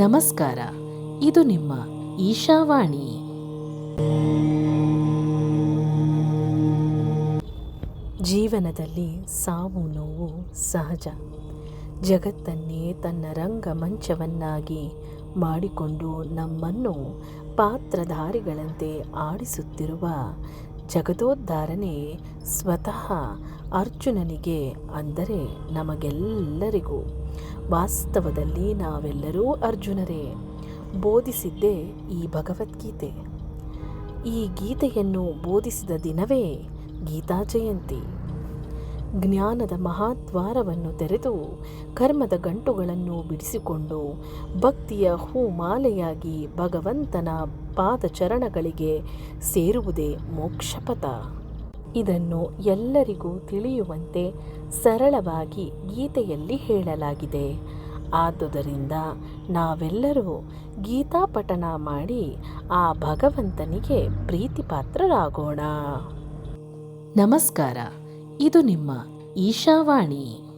ನಮಸ್ಕಾರ. ಇದು ನಿಮ್ಮ ಈಶಾವಾಣಿ. ಜೀವನದಲ್ಲಿ ಸಾವು, ನೋವು ಸಹಜ. ಜಗತ್ತನ್ನೇ ತನ್ನ ರಂಗಮಂಚವನ್ನಾಗಿ ಮಾಡಿಕೊಂಡು ನಮ್ಮನ್ನು ಪಾತ್ರಧಾರಿಗಳಂತೆ ಆಡಿಸುತ್ತಿರುವ ಜಗದೋದ್ಧಾರನೆ ಸ್ವತಃ ಅರ್ಜುನನಿಗೆ ಅಂದರೆ ನಮಗೆಲ್ಲರಿಗೂ. ವಾಸ್ತವದಲ್ಲಿ ನಾವೆಲ್ಲರೂ ಅರ್ಜುನರೇ. ಬೋಧಿಸಿದ್ದೇ ಈ ಭಗವದ್ಗೀತೆ. ಈ ಗೀತೆಯನ್ನು ಬೋಧಿಸಿದ ದಿನವೇ ಗೀತಾ ಜಯಂತಿ. ಜ್ಞಾನದ ಮಹಾದ್ವಾರವನ್ನು ತೆರೆದು ಕರ್ಮದ ಗಂಟುಗಳನ್ನು ಬಿಡಿಸಿಕೊಂಡು ಭಕ್ತಿಯ ಹೂಮಾಲೆಯಾಗಿ ಭಗವಂತನ ಪಾದಚರಣಗಳಿಗೆ ಸೇರುವುದೇ ಮೋಕ್ಷಪಥ. ಇದನ್ನು ಎಲ್ಲರಿಗೂ ತಿಳಿಯುವಂತೆ ಸರಳವಾಗಿ ಗೀತೆಯಲ್ಲಿ ಹೇಳಲಾಗಿದೆ. ಆದುದರಿಂದ ನಾವೆಲ್ಲರೂ ಗೀತಾ ಪಠಣ ಮಾಡಿ ಆ ಭಗವಂತನಿಗೆ ಪ್ರೀತಿಪಾತ್ರರಾಗೋಣ. ನಮಸ್ಕಾರ. ಇದು ನಿಮ್ಮ ಈಶಾವಾಣಿ.